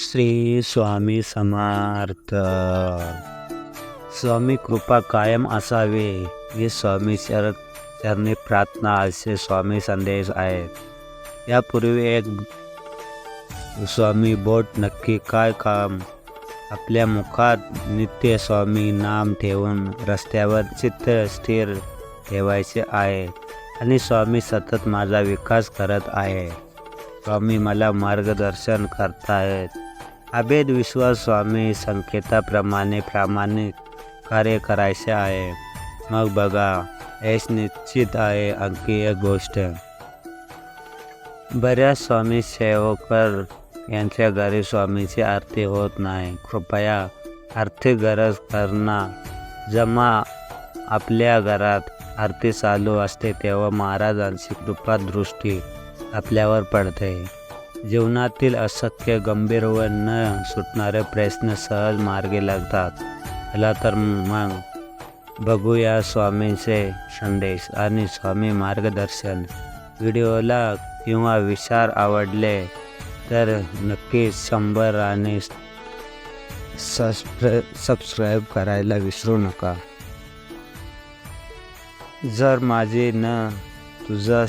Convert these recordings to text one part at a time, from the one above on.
श्री स्वामी समर्थ. स्वामी कृपा कायम असावे. ही स्वामी चर चरणी प्रार्थना असे स्वामी संदेश आहेत. यापूर्वी एक स्वामी बोट नक्की काय काम? आपल्या मुखात नित्य स्वामी नाम ठेवून रस्त्यावर चित्त स्थिर ठेवायचे आहे आणि स्वामी सतत माझा विकास करत आहे. स्वामी मला मार्गदर्शन करतायत अभेद विश्वास स्वामी संकेताप्रमाणे प्रामाणिक कार्य करायचे आहे. मग बघा यश निश्चित आहे आणखी एक गोष्ट. बऱ्याच स्वामी सेवकर यांच्या घरी स्वामीची आरती होत नाही. कृपया आर्थिक गरज करणं. जमा आपल्या घरात आरती चालू असते तेव्हा महाराजांची कृपा दृष्टी आपल्यावर पडते. जीवनातील असत्य गंभीर व न सुटणारे प्रश्न सहज मार्गी लागतात. चला तर मग बघूया स्वामींचे संदेश आणि स्वामी मार्गदर्शन. व्हिडिओला किंवा विचार आवडले तर नक्कीच शंभर आणि सबस्क्राईब सबस्क्राईब करायला विसरू नका. जर माझे न तुझं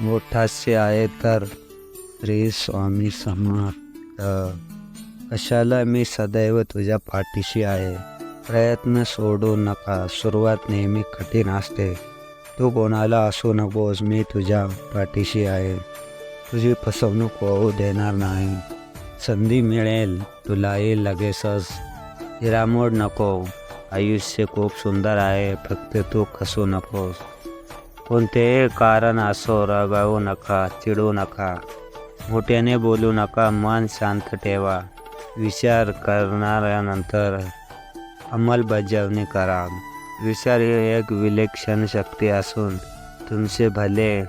मोठासे तर श्री स्वामी समर्थ कशाला मी सदैव तुझ्या पाठीशी आहे? प्रयत्न सोडू नका, सुरुवात नेहमी कठीण असते. तू कोणाला असू नकोस, मी तुझ्या पाठीशी आहे. तुझी फसवणूक होऊ देणार नाही. संधी मिळेल, तुलाही लगेचच. हिरामोड नको, आयुष्य खूप सुंदर आहे, फक्त तू खसू नकोस. कोणतेही कारण असो रागावू नका चिडू नका. मोठ्याने बोलू नका मन शांत ठेवा. विचार करणाऱ्यानंतर अंमलबजावणी करा. विचार ही एक विलक्षण शक्ती असून तुमचे भले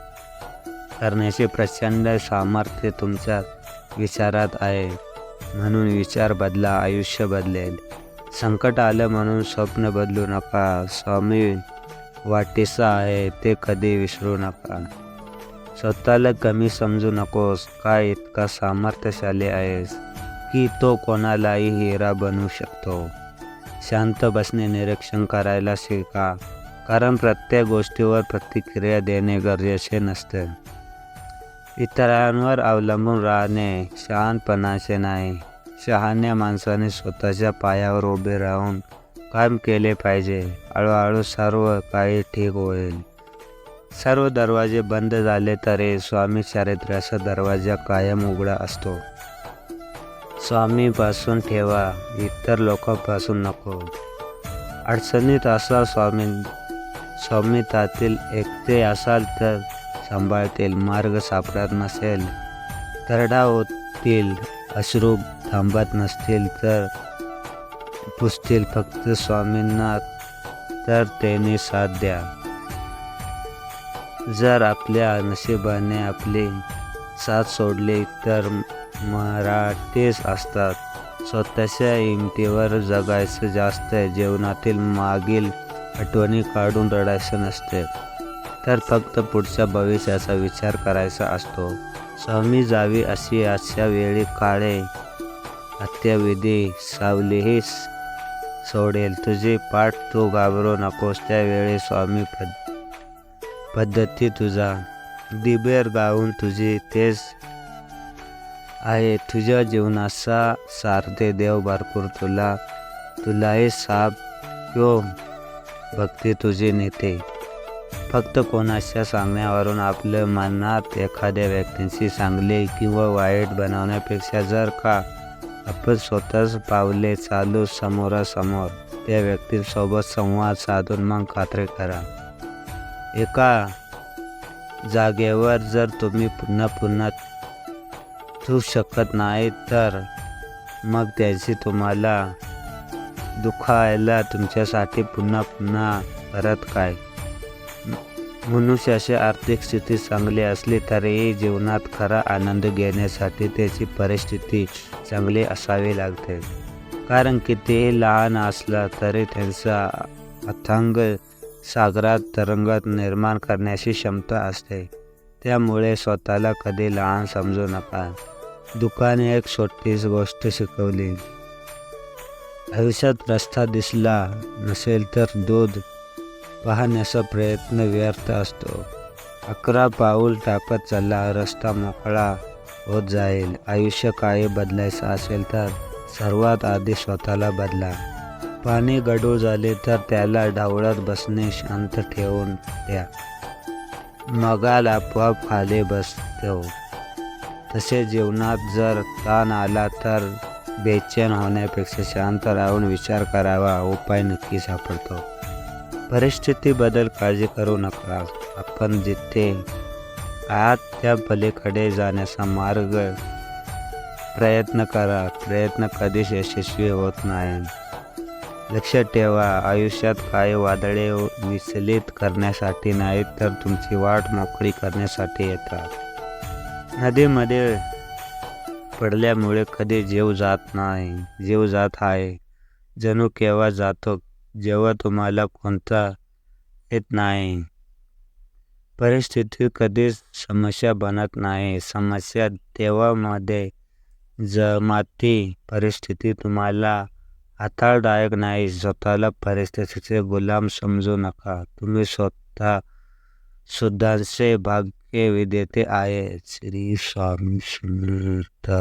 करण्याचे प्रचंड सामर्थ्य तुमच्या विचारात आहे. म्हणून विचार बदला आयुष्य बदलेल. संकट आलं म्हणून स्वप्न बदलू नका. स्वामी वाटेसा आहे ते कधी विसरू नका. स्वतःला कमी समजू नकोस काय इतका सामर्थ्यशाली आहेस की तो कोणालाही हिरा बनवू शकतो. शांत बसणे निरीक्षण करायला शिका कारण प्रत्येक गोष्टीवर प्रतिक्रिया देणे गरजेचे नसते. इतरांवर अवलंबून राहणे शहाणपणाचे नाही. शहाण्या माणसाने स्वतःच्या पायावर उभे राहून काम केले पाहिजे. हळूहळू सर्व काही ठीक होईल. सर्व दरवाजे बंद झाले तरी स्वामी चारित्र्याचा दरवाजा कायम उघडा असतो. स्वामीपासून ठेवा इतर लोकांपासून नको. अडचणीत असा स्वामी स्वामितातील एकटे असाल तर सांभाळतील मार्ग सापडत नसेल तरडा होतील अश्रू थांबत नसतील तर पुसतील फक्त स्वामींना तर त्याने साथ द्या. जर आपल्या नशिबाने आपली साथ सोडली तर मराठीच असतात. स्वतःच्या हिमतीवर जगायचं जास्त आहे. जीवनातील मागील आठवणी काढून रडायचं नसते. तर फक्त पुढच्या भविष्याचा विचार करायचा असतो. स्वामी जावी अशी आजच्या वेळी काळे हत्याविधी सावलीही सोडेल. तुझी पाठ तू घाबरू नकोस. त्यावेळी स्वामी पद पद्धती तुझा. दिबेर गाऊन तुझी तेच आहे. तुझ्या जीवनाचा सारथे देव भरपूर तुला तुलाही साप किंवा भक्ती तुझी नेते. फक्त कोणाच्या सांगण्यावरून आपल्या मनात एखाद्या व्यक्तींशी चांगले किंवा वाईट बनवण्यापेक्षा जर का आपण स्वतःच पावले चालू समोरासमोर. त्या व्यक्तीसोबत संवाद साधून मग खात्री करा. एका जागेवर जर तुम्ही पुन्हा पुन्हा ठेवू शकत नाही तर मग त्याची तुम्हाला दुखायला तुमच्यासाठी पुन्हा पुन्हा परत काय? मनुष्याचे आर्थिक स्थिती चांगली असली तरीही जीवनात खरा आनंद घेण्यासाठी त्याची परिस्थिती चांगली असावी लागते. कारण कितीही लहान असला तरी त्यांचा अथांग सागरात तरंगत निर्माण करण्याची क्षमता असते. त्यामुळे स्वतःला कधी लहान समजू नका. दुकाने एक छोटीच गोष्ट शिकवली. आयुष्यात रस्ता दिसला नसेल तर दूध पाहण्याचा प्रयत्न व्यर्थ असतो. अकरा पाऊल टाकत चालला रस्ता मोकळा होत जाईल. आयुष्य काय बदलायचं असेल तर सर्वात आधी स्वतःला बदला. पाणी गडूळ झाले तर त्याला डावळत बसणे शांत ठेवून द्या. मगाल आपोआप खाली बसतो. तसे जीवनात जर ताण आला तर बेचैन होण्यापेक्षा शांत राहून विचार करावा उपाय नक्की सापडतो. परिस्थितीबद्दल काळजी करू नका. आपण जिथे आहात त्या पलीकडे जाण्याचा मार्ग प्रयत्न करा. प्रयत्न कधीच यशस्वी होत नाही. लक्ष ठेवा. आयुष्यात काही वादळे विचलित करण्यासाठी नाहीत तर तुमची वाट मोकळी करण्यासाठी येतात. नदीमध्ये पडल्यामुळे कधी जीव जात नाही. जीव जात आहे. जणू केव्हा जातो? जेव्हा तुम्हाला कोणता येत नाही. परिस्थिती कधीच समस्या बनत नाही. समस्या तेव्हामध्ये जमाती परिस्थिती तुम्हाला हाताळदायक नाही. स्वतःला परिस्थितीचे गुलाम समजू नका. तुम्ही स्वतः सुद्धांचे भाग्य विदेते आहे. श्री स्वामी समर्थ.